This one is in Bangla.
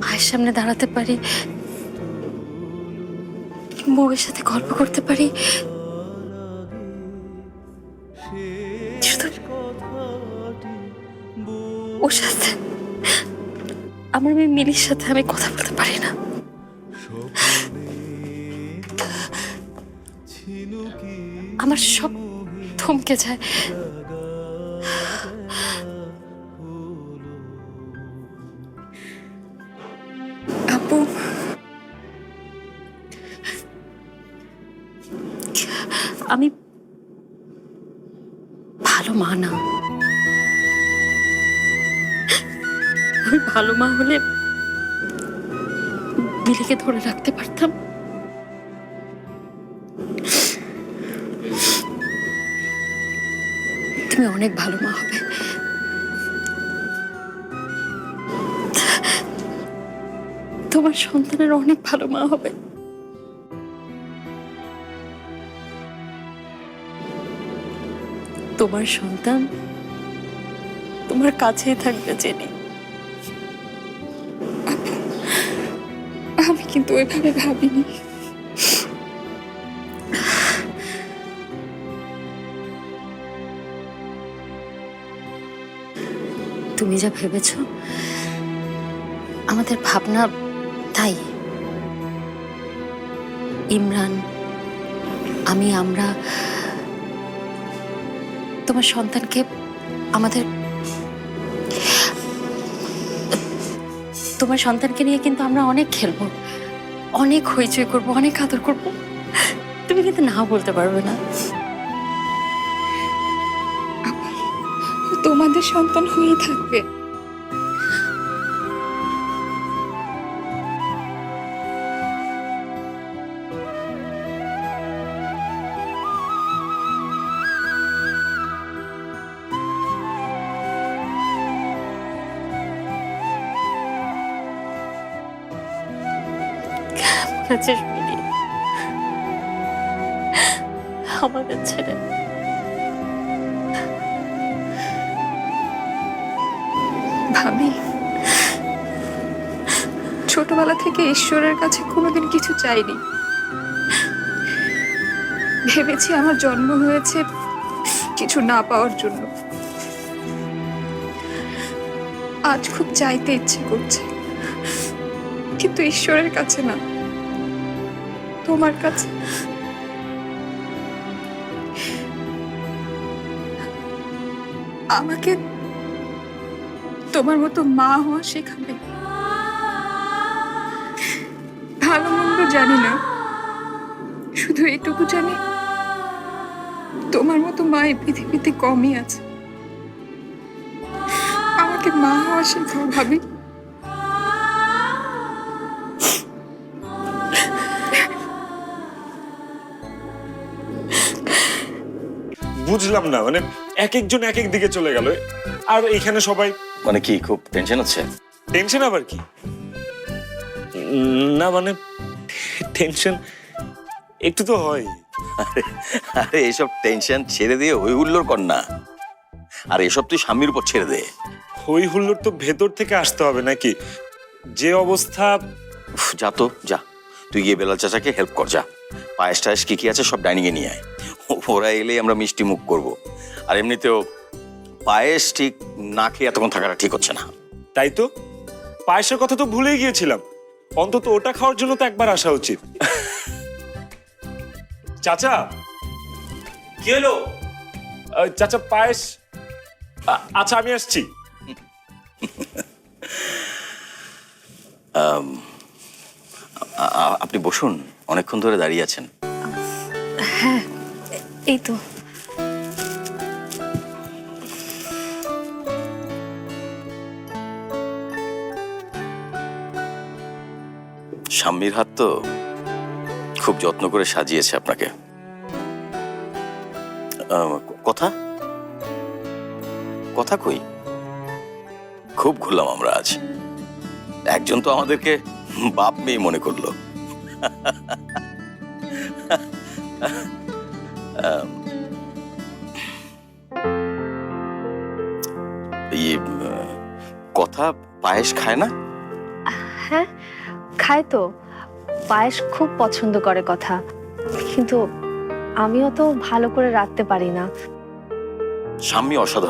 মায়ের সামনে দাঁড়াতে পারি? বউয়ের সাথে গল্প করতে পারি? ওর সাথে আমার মেয়ে মিলির সাথে আমি কথা বলতে পারি না। আমার সব থমকে যায়। আমি ভালো মা না। আমি ভালো মা হলে বিলিকে ধরে রাখতে পারতাম। তুমি অনেক ভালো মা হবে। তোমার সন্তানের অনেক ভালো মা হবে। তোমার সন্তান তোমার কাছেই থাকবে জেনে। আমি কিন্তু ওইভাবে ভাবিনি। তুমি যা ভেবেছ, আমাদের ভাবনা তাই। ইমরান, আমি, আমরা তোমার সন্তানকে আমাদের তোমার সন্তানকে নিয়ে কিন্তু আমরা অনেক খেলব, অনেক হইচই করব, অনেক আদর করব। তুমি কিন্তু না বলতে পারবে না। তোমাদের সন্তান হয়ে থাকবে। আছিস মিলি আমাদের ছেড়ে ভাবি, ছোটবেলা থেকে ঈশ্বরের কাছে কোনোদিন কিছু চাইনি। ভেবেছি আমার জন্ম হয়েছে কিছু না পাওয়ার জন্য। আজ খুব চাইতে ইচ্ছে করছে। কিন্তু ঈশ্বরের কাছে না। তোমার কাছে। আমাকে তোমার মতো মা হওয়া শেখাবে। ভালো মন্দ জানি না। শুধু এটুকু জানি, তোমার মতো মা এই পৃথিবীতে কমই আছে। আমাকে মা হওয়া শেখাও ভাবি। বুঝলাম না মানে এক একজন এক এক দিকে চলে গেল। আর এখানে সবাই মানে কি খুব টেনশন হচ্ছে? টেনশন আবার কি? না মানে টেনশন একটু তো হয়। আরে আরে এইসব টেনশন ছেড়ে দিয়ে হই হুল্লোর কর না। আর এসব তুই স্বামীর উপর ছেড়ে দে। হই হুল্লোর তো ভেতর থেকে আসতে হবে নাকি? যে অবস্থা যা তো যা। তুই গিয়ে বেলাল চাচাকে হেল্প কর যা। পায়েস টায়েস কি কি আছে সব ডাইনিং এ নিয়ে আয়। ওরা এলেই আমরা মিষ্টি মুখ করব। আর এমনিতেও পায়েস ঠিক না খেয়ে এতক্ষণ থাকাটা ঠিক হচ্ছে না। তাই তো? পায়েসের কথা তো ভুলেই গিয়েছিলাম। অন্তত ওটা খাওয়ার জন্য তো একবার আসা উচিত। চাচা কি হলো? চাচা পায়েস? আচ্ছা আমি আসছি। আপনি বসুন অনেকক্ষণ ধরে দাঁড়িয়ে আছেন। এই তো। স্বামীর হাত তো খুব যত্ন করে সাজিয়েছে আপনাকে। কথা? কথা কই? খুব ঘুরলাম আমরা আজ। একজন তো আমাদেরকে বাপ মেয়ে মনে করল। ইয়ে, কথা পায়েস খায় না? হ্যাঁ খায় তো। পায়েস খুব পছন্দ করে কথা। কিন্তু আমিও তো ভালো করে রাখতে পারি না। স্বামী অসাধারণ।